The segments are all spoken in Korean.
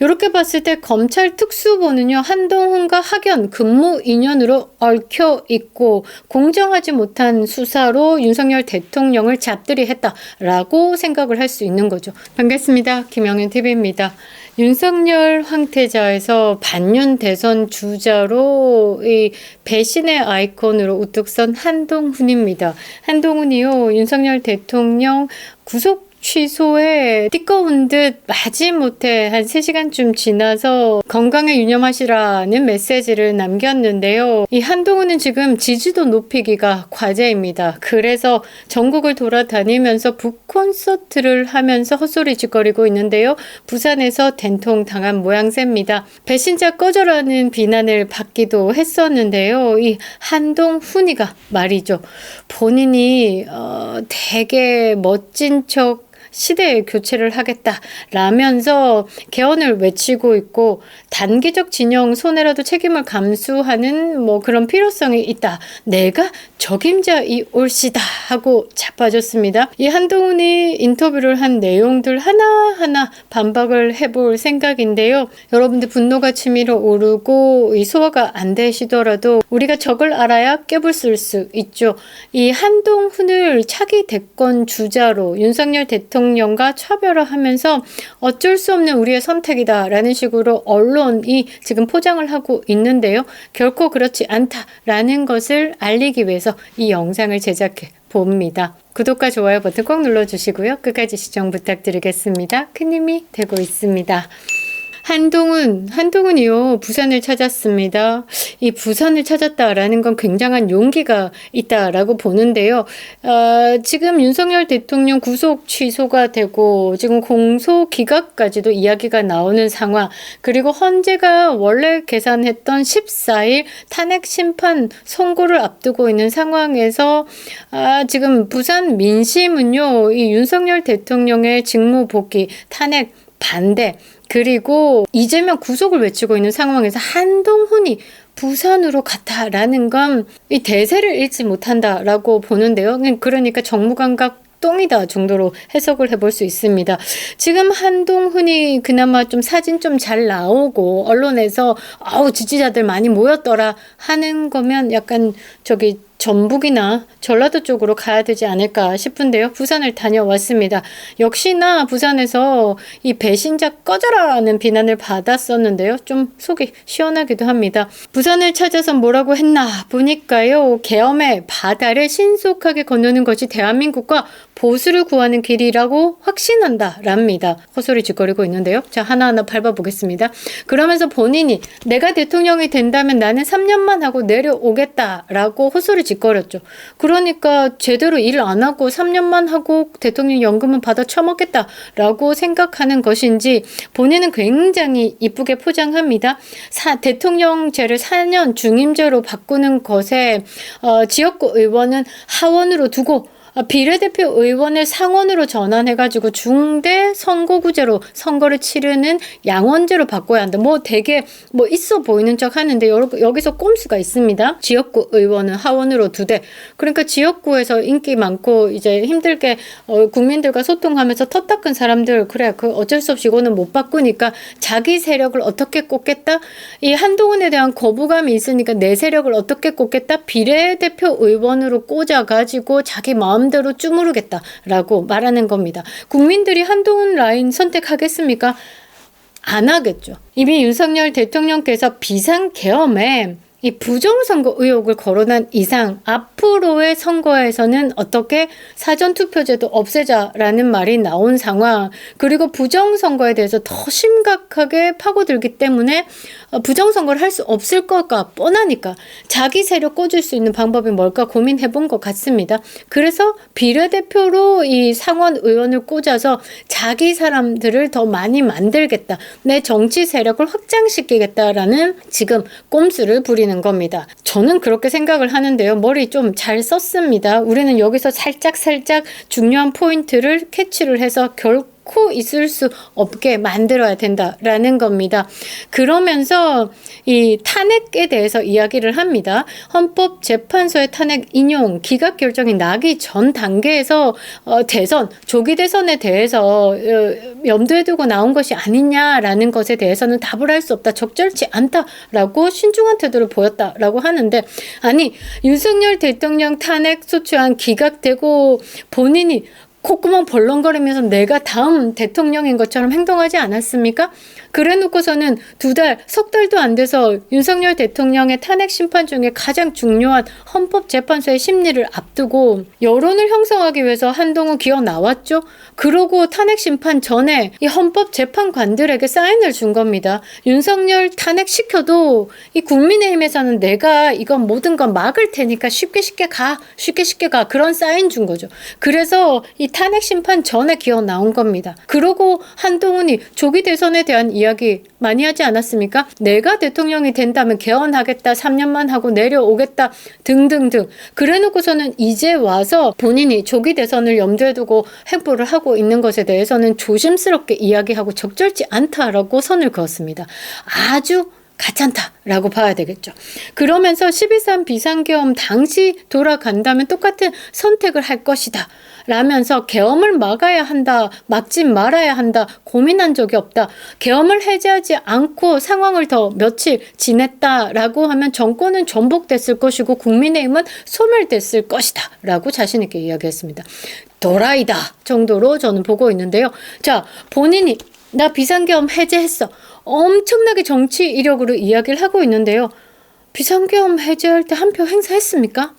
이렇게 봤을 때 검찰 특수본은요, 한동훈과 학연 근무 인연으로 얽혀 있고, 공정하지 못한 수사로 윤석열 대통령을 잡들이 했다라고 생각을 할 수 있는 거죠. 반갑습니다. 김영현 TV입니다. 윤석열 황태자에서 반윤 대선 주자로 이 배신의 아이콘으로 우뚝 선 한동훈입니다. 한동훈이요, 윤석열 대통령 구속 취소에 띠꺼운 듯 마지못해 한 3시간쯤 지나서 건강에 유념하시라는 메시지를 남겼는데요. 이 한동훈은 지금 지지도 높이기가 과제입니다. 그래서 전국을 돌아다니면서 북 콘서트를 하면서 헛소리 짓거리고 있는데요. 부산에서 된통 당한 모양새입니다. 배신자 꺼져라는 비난을 받기도 했었는데요. 이 한동훈이가 말이죠. 본인이 어, 되게 멋진 척 시대의 교체를 하겠다라면서 개헌을 외치고 있고 단기적 진영 손해라도 책임을 감수하는 뭐 그런 필요성이 있다. 내가 적임자이 올시다 하고 자빠졌습니다. 이 한동훈이 인터뷰를 한 내용들 하나하나 반박을 해볼 생각인데요. 여러분들 분노가 치밀어 오르고 이 소화가 안 되시더라도 우리가 적을 알아야 깨부술 수 있죠. 이 한동훈을 차기 대권 주자로 윤석열 대통령 대통령과 차별화하면서 어쩔 수 없는 우리의 선택이다라는 식으로 언론이 지금 포장을 하고 있는데요. 결코 그렇지 않다라는 것을 알리기 위해서 이 영상을 제작해 봅니다. 구독과 좋아요 버튼 꼭 눌러주시고요. 끝까지 시청 부탁드리겠습니다. 큰 힘이 되고 있습니다. 한동훈, 한동훈이요, 부산을 찾았습니다. 이 부산을 찾았다라는 건 굉장한 용기가 있다라고 보는데요. 어, 지금 윤석열 대통령 구속 취소가 되고, 지금 공소 기각까지도 이야기가 나오는 상황, 그리고 헌재가 원래 계산했던 14일 탄핵 심판 선고를 앞두고 있는 상황에서, 아, 지금 부산 민심은요, 이 윤석열 대통령의 직무 복귀, 탄핵 반대, 그리고 이재명 구속을 외치고 있는 상황에서 한동훈이 부산으로 갔다라는 건 이 대세를 잃지 못한다라고 보는데요. 그러니까 정무감각 똥이다 정도로 해석을 해볼 수 있습니다. 지금 한동훈이 그나마 좀 사진 좀 잘 나오고 언론에서 아우 지지자들 많이 모였더라 하는 거면 약간 저기 전북이나 전라도 쪽으로 가야 되지 않을까 싶은데요. 부산을 다녀왔습니다. 역시나 부산에서 이 배신자 꺼져라는 비난을 받았었는데요. 좀 속이 시원하기도 합니다. 부산을 찾아서 뭐라고 했나 보니까요. 계엄의 바다를 신속하게 건너는 것이 대한민국과 보수를 구하는 길이라고 확신한다. 랍니다. 헛소리 짓거리고 있는데요. 자, 하나하나 밟아보겠습니다. 그러면서 본인이 내가 대통령이 된다면 나는 3년만 하고 내려오겠다라고 헛소리 짓거렸죠. 그러니까 제대로 일 안 하고 3년만 하고 대통령 연금은 받아 처먹겠다라고 생각하는 것인지 본인은 굉장히 이쁘게 포장합니다. 사, 대통령제를 4년 중임제로 바꾸는 것에 어, 지역구 의원은 하원으로 두고 아, 비례대표 의원을 상원으로 전환해가지고 중대 선거구제로 선거를 치르는 양원제로 바꿔야 한다. 뭐 되게 뭐 있어 보이는 척 하는데 여기서 꼼수가 있습니다. 지역구 의원은 하원으로 두 대. 그러니까 지역구에서 인기 많고 이제 힘들게 어, 국민들과 소통하면서 터 닦은 사람들 그래 그 어쩔 수 없이 이거는 못 바꾸니까 자기 세력을 어떻게 꼽겠다. 이 한동훈에 대한 거부감이 있으니까 내 세력을 어떻게 꼽겠다. 비례대표 의원으로 꽂아가지고 자기 마음 마음대로 쭈무르겠다라고 말하는 겁니다. 국민들이 한동훈 라인 선택하겠습니까? 안 하겠죠. 이미 윤석열 대통령께서 비상계엄에 이 부정선거 의혹을 거론한 이상 앞으로의 선거에서는 어떻게 사전투표제도 없애자라는 말이 나온 상황 그리고 부정선거에 대해서 더 심각하게 파고들기 때문에 어, 부정선거를 할 수 없을 것과 뻔하니까 자기 세력 꽂을 수 있는 방법이 뭘까 고민해 본 것 같습니다. 그래서 비례대표로 이 상원 의원을 꽂아서 자기 사람들을 더 많이 만들겠다. 내 정치 세력을 확장시키겠다라는 지금 꼼수를 부리는 겁니다. 저는 그렇게 생각을 하는데요. 머리 좀 잘 썼습니다. 우리는 여기서 살짝 살짝 중요한 포인트를 캐치를 해서 결 결코 있을 수 없게 만들어야 된다라는 겁니다. 그러면서 이 탄핵에 대해서 이야기를 합니다. 헌법재판소의 탄핵 인용 기각 결정이 나기 전 단계에서 어, 대선 조기 대선에 대해서 어, 염두에 두고 나온 것이 아니냐라는 것에 대해서는 답을 할 수 없다 적절치 않다라고 신중한 태도를 보였다라고 하는데 아니 윤석열 대통령 탄핵 소추안 기각되고 본인이 콧구멍 벌렁거리면서 내가 다음 대통령인 것처럼 행동하지 않았습니까? 그래 놓고서는 두 달, 석 달도 안 돼서 윤석열 대통령의 탄핵 심판 중에 가장 중요한 헌법재판소의 심리를 앞두고 여론을 형성하기 위해서 한동훈 기억 나왔죠? 그러고 탄핵 심판 전에 이 헌법재판관들에게 사인을 준 겁니다. 윤석열 탄핵시켜도 이 국민의힘에서는 내가 이건 모든 건 막을 테니까 쉽게 쉽게 가, 쉽게 쉽게 가. 그런 사인 준 거죠. 그래서 이 탄핵 심판 전에 기억 나온 겁니다. 그러고 한동훈이 조기 대선에 대한 이야기 많이 하지 않았습니까? 내가 대통령이 된다면 개헌하겠다, 3년만 하고 내려오겠다, 등등등. 그래 놓고서는 이제 와서 본인이 조기 대선을 염두에 두고 행보를 하고 있는 것에 대해서는 조심스럽게 이야기하고 적절치 않다라고 선을 그었습니다. 아주 가찮다라고 봐야 되겠죠. 그러면서 12.3 비상계엄 당시 돌아간다면 똑같은 선택을 할 것이다. 라면서 계엄을 막아야 한다, 막지 말아야 한다, 고민한 적이 없다. 계엄을 해제하지 않고 상황을 더 며칠 지냈다라고 하면 정권은 전복됐을 것이고 국민의힘은 소멸됐을 것이다. 라고 자신있게 이야기했습니다. 도라이다 정도로 저는 보고 있는데요. 자, 본인이 나 비상계엄 해제했어. 엄청나게 정치 이력으로 이야기를 하고 있는데요. 비상계엄 해제할 때 한 표 행사했습니까?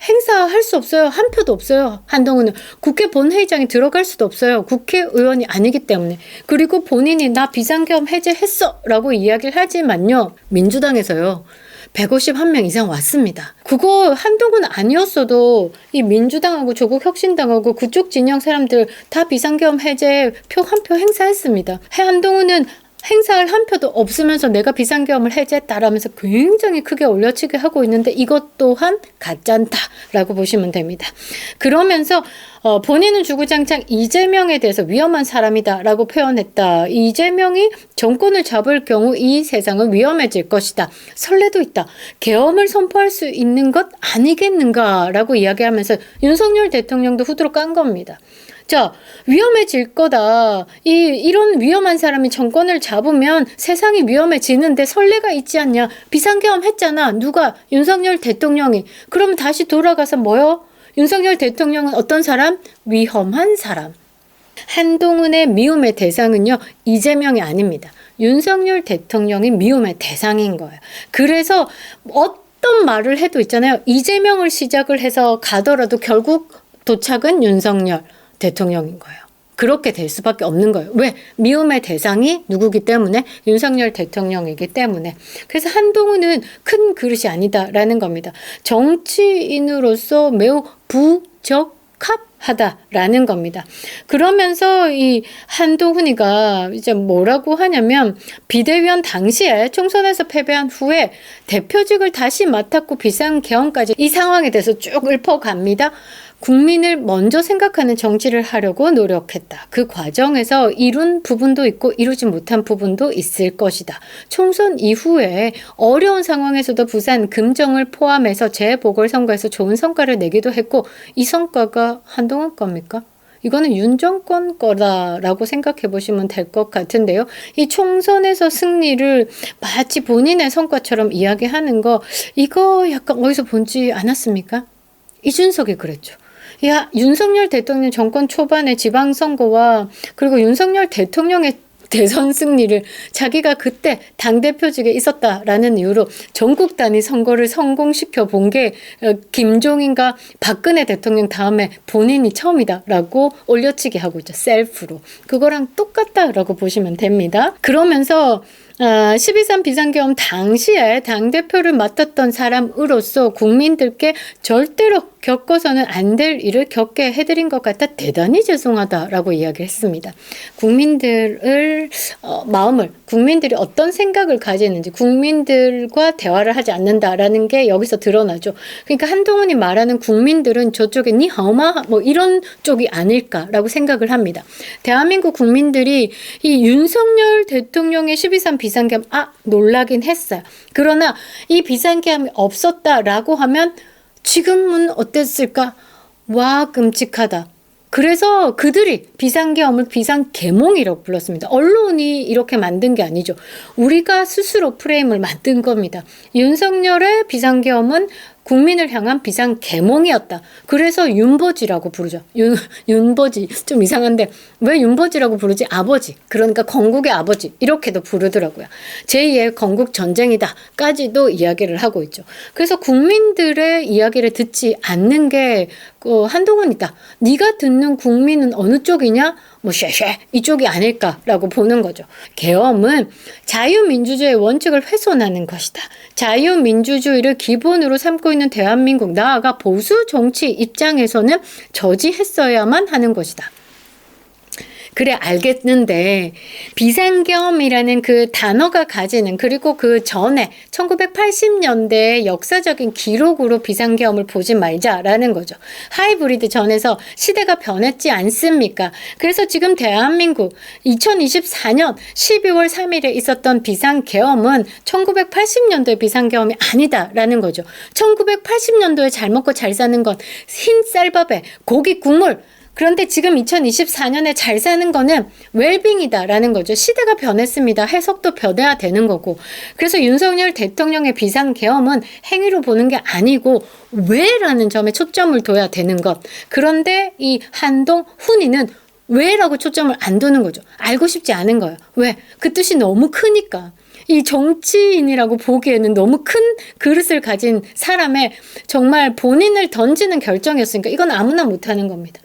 행사할 수 없어요. 한 표도 없어요. 한동훈은 국회 본회의장에 들어갈 수도 없어요. 국회의원이 아니기 때문에. 그리고 본인이 나 비상계엄 해제했어 라고 이야기를 하지만요. 민주당에서요. 151명 이상 왔습니다. 그거 한동훈 아니었어도 이 민주당하고 조국 혁신당하고 그쪽 진영 사람들 다 비상계엄 해제 표 한 표 행사했습니다. 한동훈은 행사할 한 표도 없으면서 내가 비상계엄을 해제했다라면서 굉장히 크게 올려치기 하고 있는데 이것 또한 가짠다라고 보시면 됩니다. 그러면서 어, 본인은 주구장창 이재명에 대해서 위험한 사람이다라고 표현했다. 이재명이 정권을 잡을 경우 이 세상은 위험해질 것이다. 설레도 있다. 계엄을 선포할 수 있는 것 아니겠는가라고 이야기하면서 윤석열 대통령도 후드로 깐 겁니다. 자, 위험해질 거다. 이, 이런 위험한 사람이 정권을 잡으면 세상이 위험해지는데 설레가 있지 않냐. 비상계엄 했잖아. 누가? 윤석열 대통령이. 그러면 다시 돌아가서 뭐요? 윤석열 대통령은 어떤 사람? 위험한 사람. 한동훈의 미움의 대상은요, 이재명이 아닙니다. 윤석열 대통령이 미움의 대상인 거예요. 그래서 어떤 말을 해도 있잖아요. 이재명을 시작을 해서 가더라도 결국 도착은 윤석열. 대통령인 거예요. 그렇게 될 수밖에 없는 거예요. 왜? 미움의 대상이 누구기 때문에 윤석열 대통령이기 때문에. 그래서 한동훈은 큰 그릇이 아니다라는 겁니다. 정치인으로서 매우 부적합 하다라는 겁니다. 그러면서 이 한동훈이가 이제 뭐라고 하냐면 비대위원 당시에 총선에서 패배한 후에 대표직을 다시 맡았고 비상 개헌까지 이 상황에 대해서 쭉 읊어갑니다. 국민을 먼저 생각하는 정치를 하려고 노력했다. 그 과정에서 이룬 부분도 있고 이루지 못한 부분도 있을 것이다. 총선 이후에 어려운 상황에서도 부산 금정을 포함해서 재보궐선거에서 좋은 성과를 내기도 했고 이 성과가 한동훈 겁니까? 이거는 윤 정권 거다라고 생각해 보시면 될 것 같은데요. 이 총선에서 승리를 마치 본인의 성과처럼 이야기하는 거, 이거 약간 어디서 본지 않았습니까? 이준석이 그랬죠. 야, 윤석열 대통령 정권 초반에 지방선거와 그리고 윤석열 대통령의 대선 승리를 자기가 그때 당대표직에 있었다라는 이유로 전국 단위 선거를 성공시켜 본게 어, 김종인과 박근혜 대통령 다음에 본인이 처음이다라고 올려치기 하고 있죠. 셀프로. 그거랑 똑같다라고 보시면 됩니다. 그러면서 아, 12.3 비상계엄 당시에 당대표를 맡았던 사람으로서 국민들께 절대로 겪어서는 안 될 일을 겪게 해드린 것 같아 대단히 죄송하다라고 이야기를 했습니다. 국민들을 어, 마음을 국민들이 어떤 생각을 가지는지 국민들과 대화를 하지 않는다라는 게 여기서 드러나죠. 그러니까 한동훈이 말하는 국민들은 저쪽에 니하오마 뭐 이런 쪽이 아닐까라고 생각을 합니다. 대한민국 국민들이 이 윤석열 대통령의 12.3 비 상계엄 아 놀라긴 했어요. 그러나 이 비상계엄이 없었다라고 하면 지금은 어땠을까? 와, 끔찍하다. 그래서 그들이 비상계엄을 비상계몽이라고 불렀습니다. 언론이 이렇게 만든 게 아니죠. 우리가 스스로 프레임을 만든 겁니다. 윤석열의 비상계엄은 국민을 향한 비상 계몽이었다. 그래서 윤버지라고 부르죠. 윤, 윤버지. 좀 이상한데 왜 윤버지라고 부르지? 아버지. 그러니까 건국의 아버지. 이렇게도 부르더라고요. 제2의 건국 전쟁이다 까지도 이야기를 하고 있죠. 그래서 국민들의 이야기를 듣지 않는 게그 한동훈이다. 네가 듣는 국민은 어느 쪽이냐? 뭐 쉐쉐 이쪽이 아닐까라고 보는 거죠. 계엄은 자유민주주의 원칙을 훼손하는 것이다. 자유민주주의를 기본으로 삼고 있는 대한민국 나아가 보수 정치 입장에서는 저지했어야만 하는 것이다. 그래 알겠는데 비상경이라는 그 단어가 가지는 그리고 그 전에 1980년대 역사적인 기록으로 비상경을 보지 말자라는 거죠. 하이브리드 전에서 시대가 변했지 않습니까? 그래서 지금 대한민국 2024년 12월 3일에 있었던 비상계엄은 1980년도의 비상계엄이 아니다라는 거죠. 1980년도에 잘 먹고 잘 사는 건 흰 쌀밥에 고기 국물 그런데 지금 2024년에 잘 사는 거는 웰빙이다라는 거죠. 시대가 변했습니다. 해석도 변해야 되는 거고. 그래서 윤석열 대통령의 비상 계엄은 행위로 보는 게 아니고 왜라는 점에 초점을 둬야 되는 것. 그런데 이 한동 훈이는 왜라고 초점을 안 두는 거죠. 알고 싶지 않은 거예요. 왜? 그 뜻이 너무 크니까. 이 정치인이라고 보기에는 너무 큰 그릇을 가진 사람의 정말 본인을 던지는 결정이었으니까 이건 아무나 못하는 겁니다.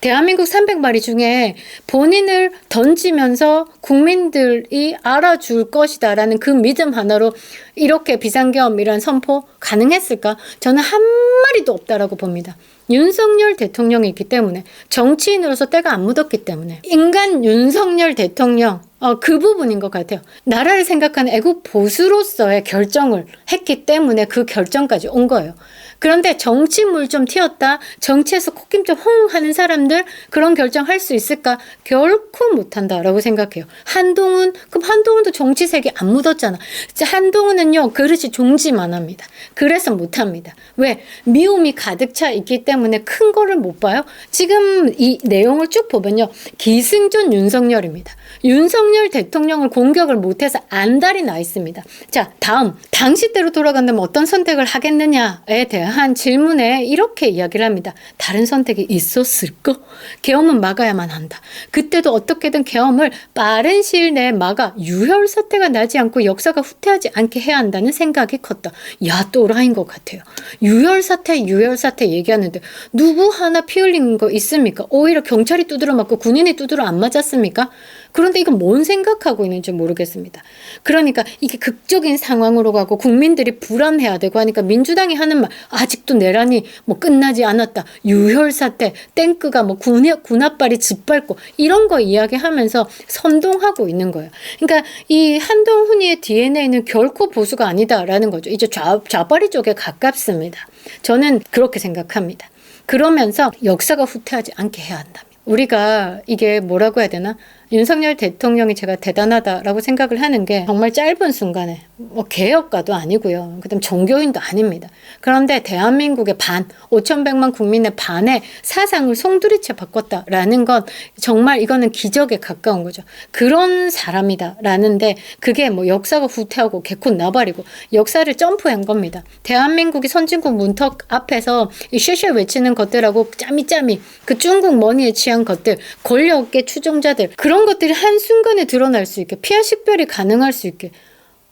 대한민국 300마리 중에 본인을 던지면서 국민들이 알아줄 것이다라는 그 믿음 하나로 이렇게 비상계엄이란 선포 가능했을까? 저는 한 마리도 없다라고 봅니다. 윤석열 대통령이 있기 때문에 정치인으로서 때가 안 묻었기 때문에 인간 윤석열 대통령 어, 그 부분인 것 같아요. 나라를 생각하는 애국 보수로서의 결정을 했기 때문에 그 결정까지 온 거예요. 그런데 정치물 좀 튀었다. 정치에서 콧김 좀 홍 하는 사람들 그런 결정할 수 있을까? 결코 못한다라고 생각해요. 한동훈 그럼 한동훈도 정치색이 안 묻었잖아. 한동훈은요 그릇이 종지만 합니다. 그래서 못합니다. 왜 미움이 가득 차 있기 때문에 큰 거를 못 봐요. 지금 이 내용을 쭉 보면요 기승전 윤석열입니다. 윤석열 대통령을 공격을 못해서 안달이 나 있습니다. 자 다음 당시대로 돌아간다면 어떤 선택을 하겠느냐에 대한 한 질문에 이렇게 이야기를 합니다. 다른 선택이 있었을까? 계엄은 막아야만 한다. 그때도 어떻게든 계엄을 빠른 시일 내에 막아 유혈 사태가 나지 않고 역사가 후퇴하지 않게 해야 한다는 생각이 컸다. 야, 또라이인 것 같아요. 유혈 사태, 유혈 사태 얘기하는데 누구 하나 피 흘린 거 있습니까? 오히려 경찰이 두드러 맞고 군인이 두드러 안 맞았습니까? 그런데 이건 뭔 생각하고 있는지 모르겠습니다. 그러니까 이게 극적인 상황으로 가고 국민들이 불안해야 되고 하니까 민주당이 하는 말 아직도 내란이 뭐 끝나지 않았다. 유혈 사태, 땡크가 뭐 군의 군합발이 짓밟고 이런 거 이야기하면서 선동하고 있는 거예요. 그러니까 이 한동훈이의 DNA는 결코 보수가 아니다라는 거죠. 이제 좌, 좌파리 쪽에 가깝습니다. 저는 그렇게 생각합니다. 그러면서 역사가 후퇴하지 않게 해야 한다. 우리가 이게 뭐라고 해야 되나? 윤석열 대통령이 제가 대단하다라고 생각을 하는 게 정말 짧은 순간에 뭐 개혁가도 아니고요. 그다음 종교인도 아닙니다. 그런데 대한민국의 반, 5천백만 국민의 반의 사상을 송두리째 바꿨다라는 건 정말 이거는 기적에 가까운 거죠. 그런 사람이다라는데 그게 뭐 역사가 후퇴하고 개콘 나발이고 역사를 점프한 겁니다. 대한민국이 선진국 문턱 앞에서 이 쉐쉐 외치는 것들하고 짜미짜미 그 중국 머니에 취한 것들 권력의 추종자들 그런 그런 것들이 한순간에 드러날 수 있게 피하 식별이 가능할 수 있게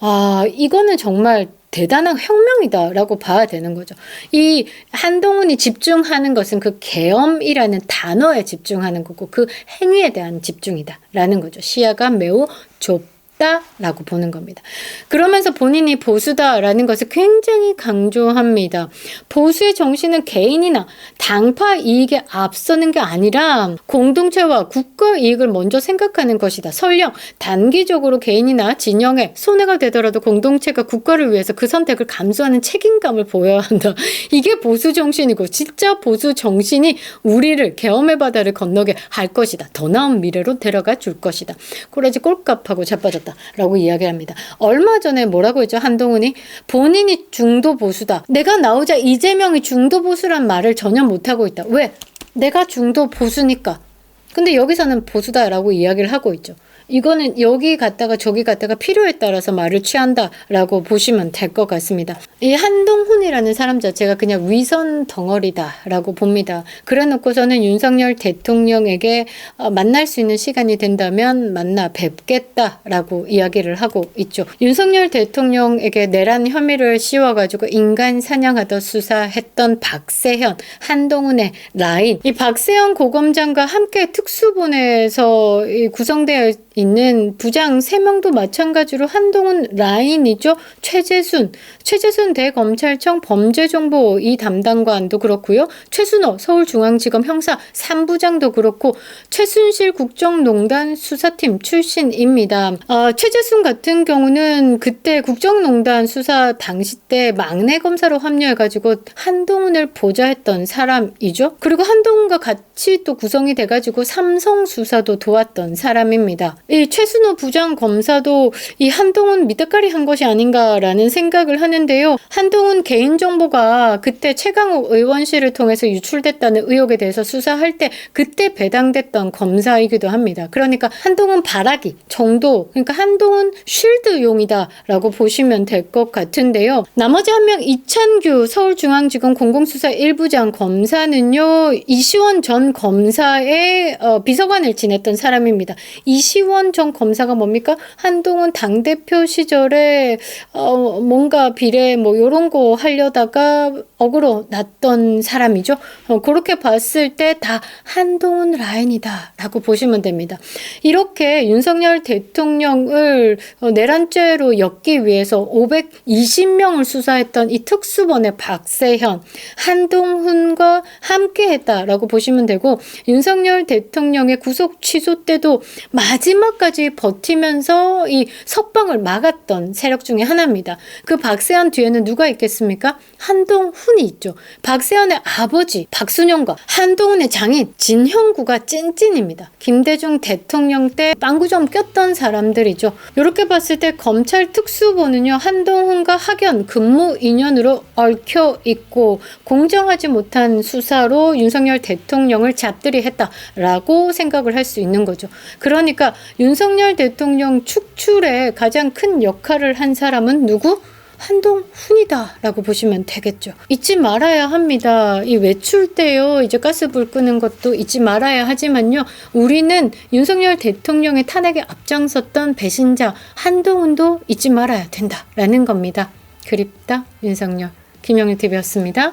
아 이거는 정말 대단한 혁명이다라고 봐야 되는 거죠. 이 한동훈이 집중하는 것은 그 계엄이라는 단어에 집중하는 거고 그 행위에 대한 집중이다라는 거죠. 시야가 매우 좁 했다라고 보는 겁니다. 그러면서 본인이 보수다라는 것을 굉장히 강조합니다. 보수의 정신은 개인이나 당파 이익에 앞서는 게 아니라 공동체와 국가 이익을 먼저 생각하는 것이다. 설령 단기적으로 개인이나 진영에 손해가 되더라도 공동체가 국가를 위해서 그 선택을 감수하는 책임감을 보여야 한다. 이게 보수 정신이고 진짜 보수 정신이 우리를 계엄의 바다를 건너게 할 것이다. 더 나은 미래로 데려가 줄 것이다. 꼬라지 꼴값하고 자빠졌다 라고 이야기합니다. 얼마 전에 뭐라고 했죠? 한동훈이 본인이 중도 보수다. 내가 나오자 이재명이 중도 보수란 말을 전혀 못하고 있다. 왜? 내가 중도 보수니까. 근데 여기서는 보수다라고 이야기를 하고 있죠. 이거는 여기 갔다가 저기 갔다가 필요에 따라서 말을 취한다라고 보시면 될 것 같습니다. 이 한동훈이라는 사람 자체가 그냥 위선 덩어리다라고 봅니다. 그래 놓고서는 윤석열 대통령에게 어, 만날 수 있는 시간이 된다면 만나 뵙겠다라고 이야기를 하고 있죠. 윤석열 대통령에게 내란 혐의를 씌워가지고 인간 사냥하듯 수사했던 박세현, 한동훈의 라인. 이 박세현 고검장과 함께 특수본에서 이 구성되어 있는 부장 3명도 마찬가지로 한동훈 라인이죠. 최재순, 최재순 대검찰청 범죄정보 이 담당관도 그렇고요. 최순호 서울중앙지검 형사 3부장도 그렇고 최순실 국정농단 수사팀 출신입니다. 어, 최재순 같은 경우는 그때 국정농단 수사 당시 때 막내 검사로 합류해가지고 한동훈을 보좌했던 사람이죠. 그리고 한동훈과 같이 또 구성이 돼가지고 삼성 수사도 도왔던 사람입니다. 이 최순호 부장 검사도 이 한동훈 밑대가리 한 것이 아닌가라는 생각을 하는데요. 한동훈 개인정보가 그때 최강욱 의원실을 통해서 유출됐다는 의혹에 대해서 수사할 때 그때 배당됐던 검사이기도 합니다. 그러니까 한동훈 바라기 정도, 그러니까 한동훈 쉴드용이다라고 보시면 될 것 같은데요. 나머지 한 명 이찬규 서울중앙지검 공공수사 1부장 검사는요, 이시원 전 검사의 어, 비서관을 지냈던 사람입니다. 이시원 전 검사가 뭡니까? 한동훈 당대표 시절에 어, 뭔가 비례 뭐 요런 거 하려다가 억으로 났던 사람이죠. 어, 그렇게 봤을 때 다 한동훈 라인이다라고 보시면 됩니다. 이렇게 윤석열 대통령을 어, 내란죄로 엮기 위해서 520명을 수사했던 이 특수본의 박세현, 한동훈과 함께했다라고 보시면 되고 윤석열 대통령의 구속 취소 때도 마지막 까지 버티면서 이 석방을 막았던 세력 중에 하나입니다. 그 박세현 뒤에는 누가 있겠습니까? 한동훈이 있죠. 박세현의 아버지 박순영과 한동훈의 장인 진형구가 찐찐입니다. 김대중 대통령 때 빵구점 꼈던 사람들이죠. 이렇게 봤을 때 검찰 특수본은요 한동훈과 학연 근무 인연으로 얽혀 있고 공정하지 못한 수사로 윤석열 대통령을 잡들이 했다라고 생각을 할 수 있는 거죠. 그러니까 윤석열 대통령 축출에 가장 큰 역할을 한 사람은 누구? 한동훈이다라고 보시면 되겠죠. 잊지 말아야 합니다. 이 외출 때요, 이제 가스불 끄는 것도 잊지 말아야 하지만요, 우리는 윤석열 대통령의 탄핵에 앞장섰던 배신자 한동훈도 잊지 말아야 된다라는 겁니다. 그립다 윤석열 김영일 TV였습니다.